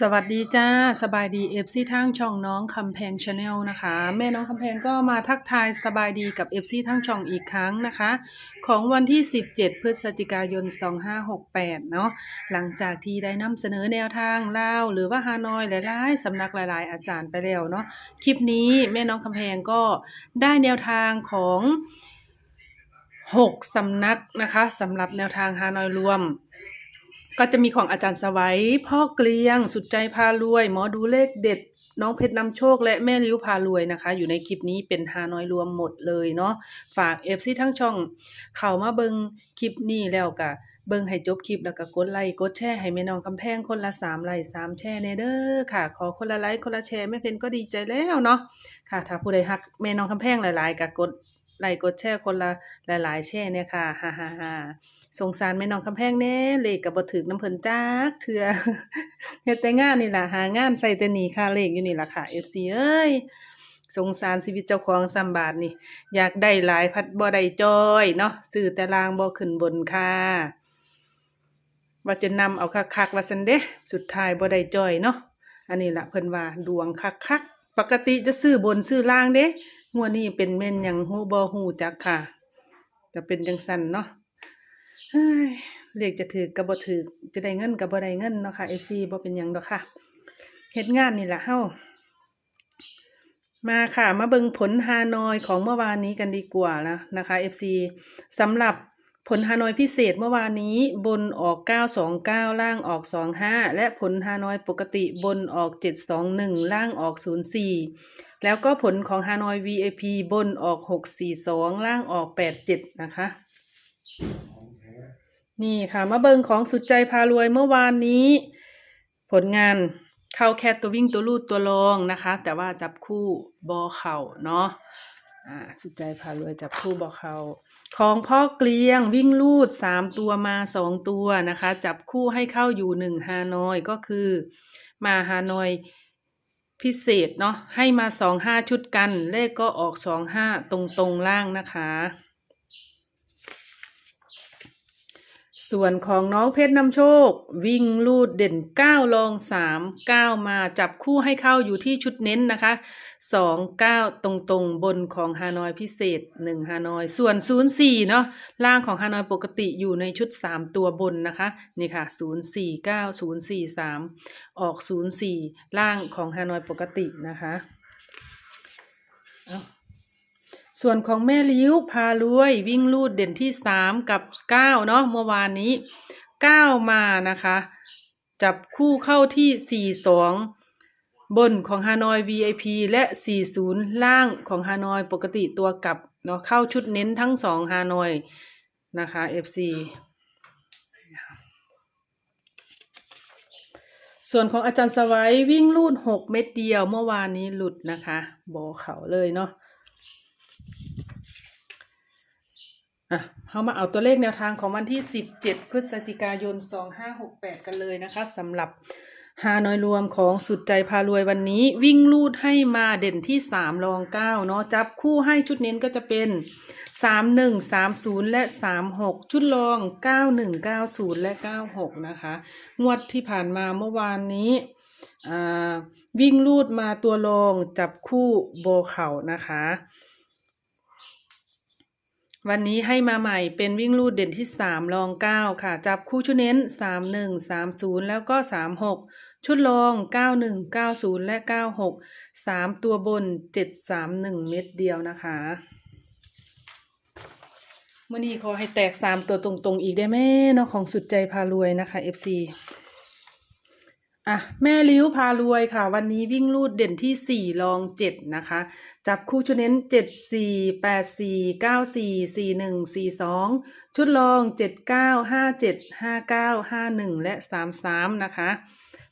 สวัสดีจ้า สบายดีเอฟซีทั้งช่องน้องคำแพงชาแนลนะคะ แม่น้องคำแพงก็มาทักทายสบายดีกับเอฟซีทั้งช่องอีกครั้งนะคะ ของวันที่ 17 พฤศจิกายน 2568 เนาะหลังจากที่ได้นำเสนอแนวทางเล่าวหรือว่าฮานอยหลายๆสำนักหลายๆ อาจารย์ไปแล้วเนาะคลิปนี้แม่น้องคำแพงก็ได้แนวทางของ6สำนักนะคะสำหรับแนวทางฮานอยรวม ก็จะมีของอาจารย์สวัย พ่อเกลียง สุดใจพารวย หมอดูเลขเด็ด น้องเพชรนำโชคและแม่ริ้วพารวยนะคะ อยู่ในคลิปนี้เป็นฮานอยรวมหมดเลยเนาะฝากเอฟซีทั้งช่อง เข้ามาเบิงคลิปนี้แล้วก็เบิงให้จบคลิปแล้วก็กดไลค์กดแชร์ให้แม่น้องคำแพงคนละ3ไลค์3แชร์แน่เด้อค่ะ ขอคนละไลค์คนละแชร์แม่เพนก็ดีใจแล้วเนาะค่ะ ถ้าผู้ใดฮักแม่น้องคำแพงหลาย ๆก็กดไลค์กดแชร์คนละหลาย ๆ แชร์เนี่ยค่ะฮ่าฮ่าฮ่า สงสารแม่น้องคำแพงแน่เลขกับบ่ถึกน้ำเพิ่นจักเถื่อเฮ็ดแต่งานนี่ล่ะหางานใส่แต่หนีค่าเลขอยู่นี่ล่ะค่ะ FC เอ้ยสงสารชีวิตเจ้าของซ้ำบาทนี่ อยากได้หลายพัดบ่ได้จอยเนาะซื้อแต่ลางบ่ขึ้นบนค่ะว่าจะนำเอาคักๆว่าซั่นเด้สุดท้ายบ่ได้จอยเนาะอันนี้ละเพิ่นว่าดวงคักๆปกติจะซื้อบนซื้อล่างเด้งวดนี้เป็นแม่นหยังฮู้บ่ฮู้จักค่ะ จะเป็นจังซั่นเนาะ เลขจะถือกับบ่ถือจะได้เงินกับบ่ได้เงินเนาะค่ะ FC บ่เป็นหยังดอกค่ะเฮ็ดงานนี่แหละเฮามาค่ะ มาเบิงผลฮานอยของเมื่อวานนี้กันดีกว่านะนะคะ FC สำหรับผลฮานอยพิเศษเมื่อวานนี้บนออก 929 ล่างออก 25 และผลฮานอยปกติบนออก 721 ล่างออก 04 แล้วก็ผลของฮานอย VIP บนออก 642 ล่างออก 87 นะคะ นี่ค่ะมาเบิงของสุดใจพารวยเมื่อวานนี้ ผลงานเข้าแค่ตัววิ่งตัวลูดตัวลองนะคะ แต่ว่าจับคู่บอเข่าเนาะอ่าสุดใจพารวยจับคู่บอเข่าของพ่อเกลียงวิ่งลูดสามตัวมาสองตัวนะคะ จับคู่ให้เข้าอยู่หนึ่งฮานอยก็คือมาฮานอยพิเศษเนาะให้มาสองห้าชุดกัน เลขก็ออกสองห้าตรงตรงล่างนะคะ ส่วนของน้องเพชรนำโชค วิ่งลูดเด่นเก้าลองสามก้ามาจับคู่ให้เข้าอยู่ที่ชุดเน้นนะคะสองก้าตรงตรงๆบนของฮานอยพิเศษหนึ่งฮานอย ส่วนศูนย์สี่เนาะล่างของฮานอยปกติอยู่ในชุดสามตัวบนนะคะ นี่ค่ะศูนย์สี่ก้าศูนย์สี่สามออกศูนย์สี่ล่างของฮานอยปกตินะคะ เอา ส่วนของแม่ลิ้วพารวยวิ่งลูดเด่นที่สามกับเก้าเนาะเมื่อวานนี้เก้ามานะคะ จับคู่เข้าที่สี่สองบนของฮานอย VIP และสี่ศูนย์ล่างของฮานอยปกติตัวกลับเนาะเข้าชุดเน้นทั้งสองฮานอยนะคะ FC ส่วนของอาจารย์สวัยวิ่งลูดหกเม็ดเดียวเมื่อวานนี้หลุดนะคะโบเขาเลยเนาะ อะเรามาเอาตัวเลขแนวทางของวันที่ 17 พฤศจิกายน 2568 กันเลยนะคะสำหรับฮานอยรวมของสุดใจพารวยวันนี้ วิ่งลูดให้มาเด่นที่ 3 รอง 9 เนาะจับคู่ให้ชุดเน้นก็จะเป็น 31 30 และ 36 ชุดรอง 91 90 และ 96 นะคะ งวดที่ผ่านมาเมื่อวานนี้อ่าวิ่งลูดมาตัวรองจับคู่โบเข่านะคะ วันนี้ให้มาใหม่เป็นวิ่งลูดเด่นที่สามรองเก้าค่ะ จับคู่ชุดเน้นสามหนึ่งสามศูนย์แล้วก็สามหกชุดรองเก้าหนึ่งเก้าศูนย์และเก้าหกสามตัวบนเจ็ดสามหนึ่งเม็ดเดียวนะคะเมื่อนี้ขอให้แตกสามตัวตรงๆ อีกได้ไหมเนาะของสุดใจพารวยนะคะ FC อะแม่ลิ้วพารวยค่ะ วันนี้วิ่งลูดเด่นที่สี่รองเจ็ดนะคะ จับคู่ชุดเน้นเจ็ดสี่แปดสี่เก้าสี่สี่หนึ่งสี่สองชุดรองเจ็ดเก้าห้าเจ็ดห้าเก้าห้าหนึ่งและสามสามนะคะ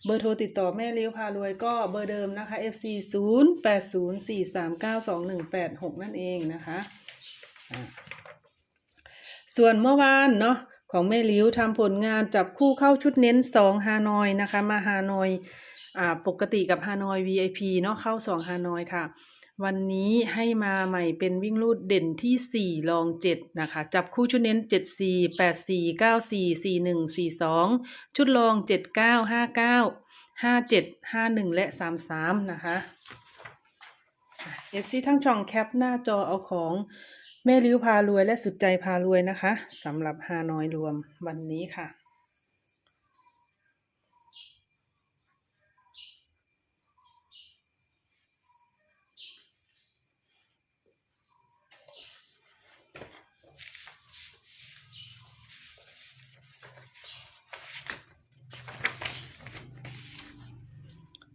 เบอร์โทรติดต่อแม่ลิ้วพารวยก็เบอร์เดิมนะคะ FC ศูนย์แปดศูนย์สี่สามเก้าสองหนึ่งแปดหกนั่นเองนะคะ ส่วนเมื่อวานเนาะ ของแม่ลิ้วทำผลงานจับคู่เข้าชุดเน้นสองฮานอยนะคะ มาฮานอยอ่าปกติกับฮานอย VIP เนาะเข้าสองฮานอยค่ะ วันนี้ให้มาใหม่เป็นวิ่งรูดเด่นที่สี่รองเจ็ดนะคะ จับคู่ชุดเน้นเจ็ดสี่แปดสี่เก้าสี่สี่หนึ่งสี่สองชุดรองเจ็ดเก้าห้าเก้าห้าเจ็ดห้าหนึ่งและสามสามนะคะเอฟซีทั้งช่องแคปหน้าจอเอาของ แม่ริ้วพารวยและสุดใจพารวยนะคะสำหรับฮานอยรวมวันนี้ค่ะ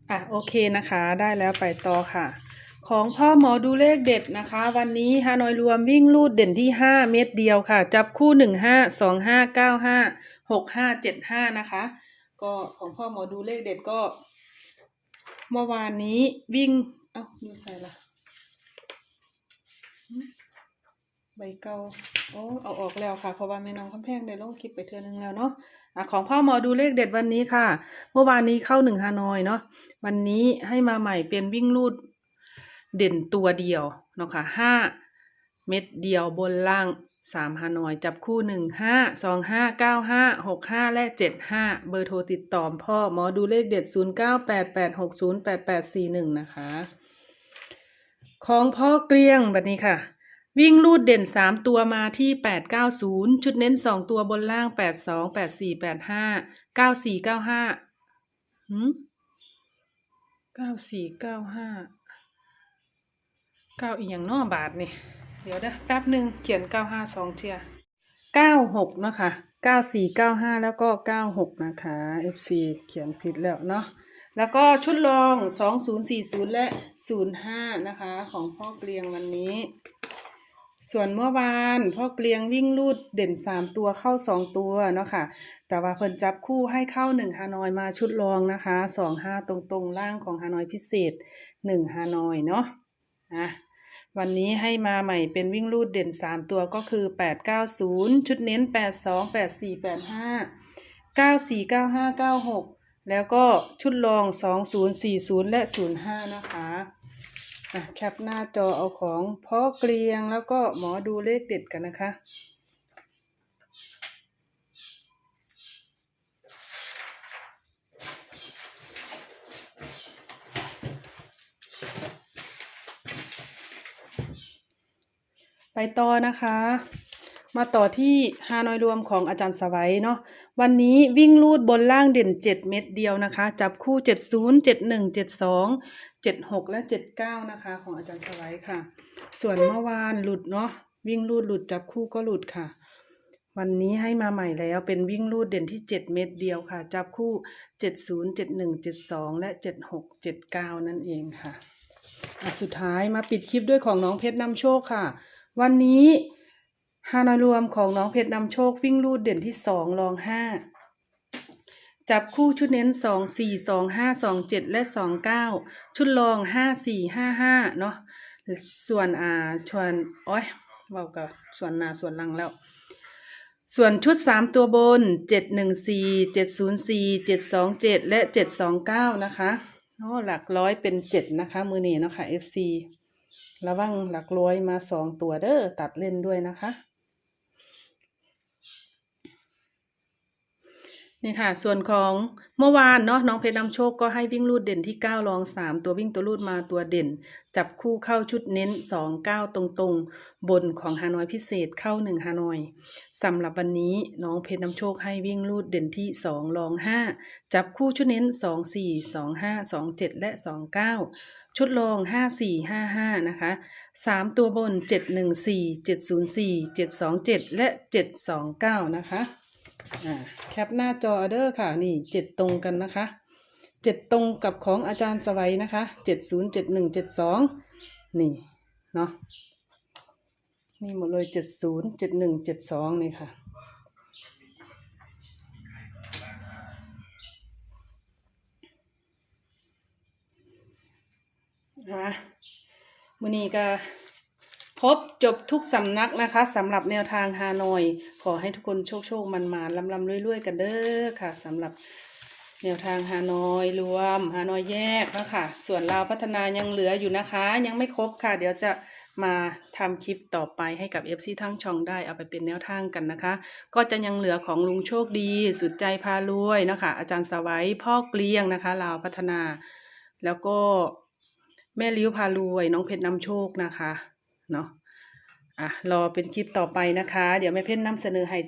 อะ โอเคนะคะ ได้แล้วไปต่อค่ะ ของพ่อหมอดูเลขเด็ดนะคะ วันนี้ฮานอยรวมวิ่งลูดเด่นที่ห้าเม็ดเดียวค่ะ จับคู่หนึ่งห้าสองห้าเก้าห้าหกห้าเจ็ดห้านะคะ ก็ของพ่อหมอดูเลขเด็ดก็ เมื่อวานนี้วิ่ง เอ้าดูใส่ละใบเก่าโอ้เอาออกแล้วค่ะ เพราะว่าแม่น้องคำแพงได้ลงคลิปไปเทือนึงแล้วเนาะอะของพ่อหมอดูเลขเด็ดวันนี้ค่ะ เมื่อวานนี้เข้าหนึ่งฮานอยเนาะ วันนี้ให้มาใหม่เป็นวิ่งลูด เด่นตัวเดียวเนาะค่ะห้าเม็ดเดียวบนล่างสามฮานอย จับคู่หนึ่งห้าสองห้าเก้าห้าหกห้าและเจ็ดห้าเบอร์โทรติดต่อพ่อหมอดูเลขเด็ดศูนย์เก้าแปดแปดหกศูนย์แปดแปดสี่หนึ่งนะคะ ของพ่อเกลี้ยงแบบนี้ค่ะ วิ่งลูดเด่นสามตัวมาที่แปดเก้าศูนย์ชุดเน้นสองตัวบนล่างแปดสองแปดสี่แปดห้าเก้าสี่เก้าห้าหืมเก้าสี่เก้าห้า เก้าอีกอย่างนอบาทนี่เดี๋ยวเด้อแป๊บหนึ่งเขียนเก้าห้าสองเทียเก้าหกนะคะเก้าสี่เก้าห้าแล้วก็เก้าหกนะคะ FC เขียนผิดแล้วเนาะแล้วก็ชุดรองสองศูนย์สี่ศูนย์และศูนย์ห้านะคะ ของพ่อเกลียงวันนี้ ส่วนเมื่อวานพ่อเกลียงวิ่งลูดเด่นสามตัวเข้าสองตัวเนาะค่ะ แต่ว่าเพิ่นจับคู่ให้เข้าหนึ่งฮานอยมาชุดรองนะคะสองห้าตรงๆล่างของฮานอยพิเศษหนึ่งฮานอยเนาะอะ วันนี้ให้มาใหม่เป็นวิ่งลูดเด่นสามตัวก็คือแปดเก้าศูนย์ชุดเน้นแปดสองแปดสี่แปดห้าเก้าสี่เก้าห้าเก้าหกแล้วก็ชุดรองสองศูนย์สี่ศูนย์และศูนย์ห้านะคะอะแคปหน้าจอเอาของพ่อเกลียงแล้วก็หมอดูเลขเด็ดกันนะคะ ไปต่อนะคะ มาต่อที่ฮานอยรวมของอาจารย์สวัยเนาะวันนี้วิ่งลูดบนล่างเด่นเจ็ดเม็ดเดียวนะคะ จับคู่เจ็ดศูนย์เจ็ดหนึ่งเจ็ดสองเจ็ดหกและเจ็ดเก้านะคะ ของอาจารย์สวัยค่ะ ส่วนเมื่อวานหลุดเนาะวิ่งลูดหลุดจับคู่ก็หลุดค่ะวันนี้ให้มาใหม่แล้วเป็นวิ่งลูดเด่นที่เจ็ดเม็ดเดียวค่ะ จับคู่เจ็ดศูนย์เจ็ดหนึ่งเจ็ดสองและเจ็ดหกเจ็ดเก้านั่นเองค่ะ สุดท้ายมาปิดคลิปด้วยของน้องเพชรนำโชคค่ะ วันนี้ฮานอยรวมของน้องเพชรนำโชควิ่งลูดเด่นที่สองรองห้าจับคู่ชุดเน้นสองสี่สองห้าสองเจ็ดและสองเก้าชุดรองห้าสี่ห้าห้าเนาะส่วนอ่าชวนอ้อยเบากับส่วนหนาส่วนหลังแล้ว ส่วนชุดสามตัวบนเจ็ดหนึ่งสี่เจ็ดศูนย์สี่เจ็ดสองเจ็ดและเจ็ดสองเก้านะคะโอ้หลักร้อยเป็นเจ็ดนะคะ มือนี้เนาะค่ะ FC ระวังหลักร้อยมาสองตัวเด้อตัดเล่นด้วยนะคะ นี่ค่ะ ส่วนของเมื่อวานเนาะน้องเพชรนำโชคก็ให้วิ่งลูดเด่นที่เก้ารองสามตัววิ่งตัวลูดมาตัวเด่น จับคู่เข้าชุดเน้นสองเก้าตรงๆ บนของฮานอยพิเศษเข้าหนึ่งฮานอยสำหรับวันนี้น้องเพชรนำโชคให้วิ่งลูดเด่นที่สองรองห้าจับคู่ชุดเน้นสองสี่สองห้าสองเจ็ดและสองเก้า ชุดรองห้าสี่ห้าห้านะคะสามตัวบนเจ็ดหนึ่งสี่เจ็ดศูนย์สี่เจ็ดสองเจ็ดและเจ็ดสองเก้านะคะอ่าแคปหน้าจอเด้อค่ะ นี่เจ็ดตรงกันนะคะเจ็ดตรงกับของอาจารย์สวัยนะคะเจ็ดศูนย์เจ็ดหนึ่งเจ็ดสองนี่ เนาะนี่หมดเลยเจ็ดศูนย์เจ็ดหนึ่งเจ็ดสองนี่ค่ะ นะมือนี้ก็ครบจบทุกสำนักนะคะสำหรับแนวทางฮานอย ขอให้ทุกคนโชคโชคมันมาลำลำรวยๆกันเด้อค่ะสำหรับแนวทางฮานอยรวมฮานอยแยกแล้วค่ะ ส่วนลาวพัฒนายังเหลืออยู่นะคะ ยังไม่ครบค่ะ เดี๋ยวจะมาทำคลิปต่อไปให้กับ FC ทั้งช่องได้เอาไปเป็นแนวทางกันนะคะ ก็จะยังเหลือของลุงโชคดี สุดใจพารวยนะคะ อาจารย์สวัยพ่อเกลียงนะคะลาวพัฒนา แล้วก็ แม่ลิ้วพารวยน้องเพชรนำโชคนะคะเนาะอะรอเป็นคลิปต่อไปนะคะ เดี๋ยวแม่เพชรนำเสนอให้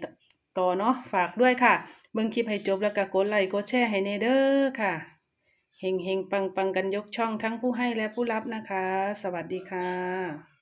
ต่อเนาะฝากด้วยค่ะเบิ่งคลิปให้จบแล้วก็กดไลค์กดแชร์ให้เนเด้อค่ะเฮงเฮงปังปังกันยกช่องทั้งผู้ให้และผู้รับนะคะ สวัสดีค่ะ